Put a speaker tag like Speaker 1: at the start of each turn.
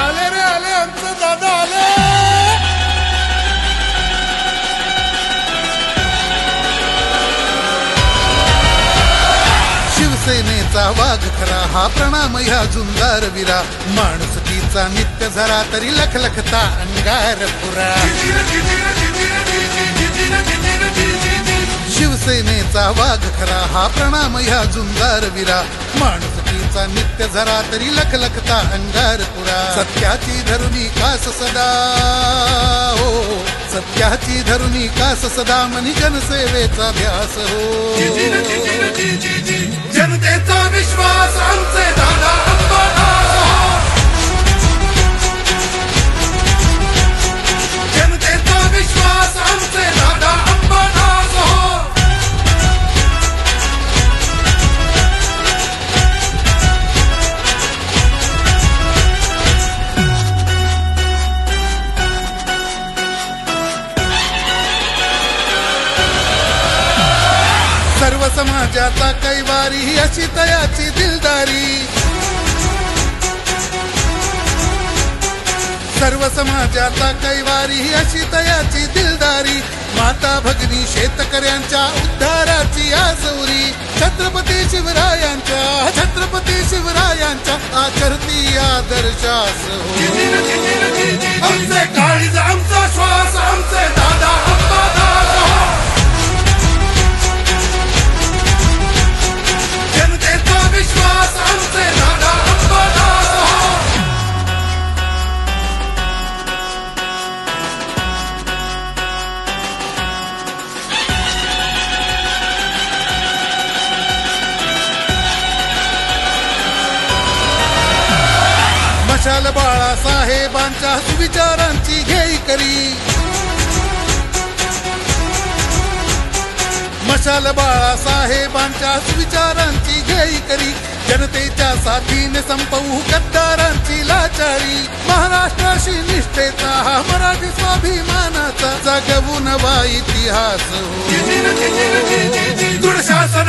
Speaker 1: आले रे आले आमचं दादा आले. शिवसेनेचा वाघ खरा हा प्रणाम ह्या झुंजार विरा. तिचा नित्य झरा तरी लखलखता अंगार पुरा. शिवसेनेचा वाघ खरा हा प्रणाम ह्या झुंजार विरा. माणूस सत्याचा नित्य झरा तरी लखलखता अंगार पुरा सत्याची धरुणी कास सदा हो. सत्याची धरुणी कास सदा मनी जनसेवेचा ध्यास हो.
Speaker 2: जनतेचा विश्वास आमचे दादा.
Speaker 1: सर्व समाजाचा कैवारी ही अशी तयाची दिलदारी. सर्व समाजाचा कैवारी ही अशी तयाची दिलदारी. माता भगिनी शेतकऱ्यांच्या उद्धाराची आजवरी. छत्रपती शिवरायांच्या छत्रपती शिवरायांच्या आचरती आदर्शास मशाल बाळासाहेबांच्या सुविचारांची घेई करी मशाल बाळासाहेबांच्या सुविचारांची घेई करी जनतेच्या साथीने संपवू गद्दारांची लाचारी महाराष्ट्राशी निष्ठेचा हा मराठी स्वाभिमानाचा जगवू नवा इतिहास दुर्शासन
Speaker 2: दुःशासन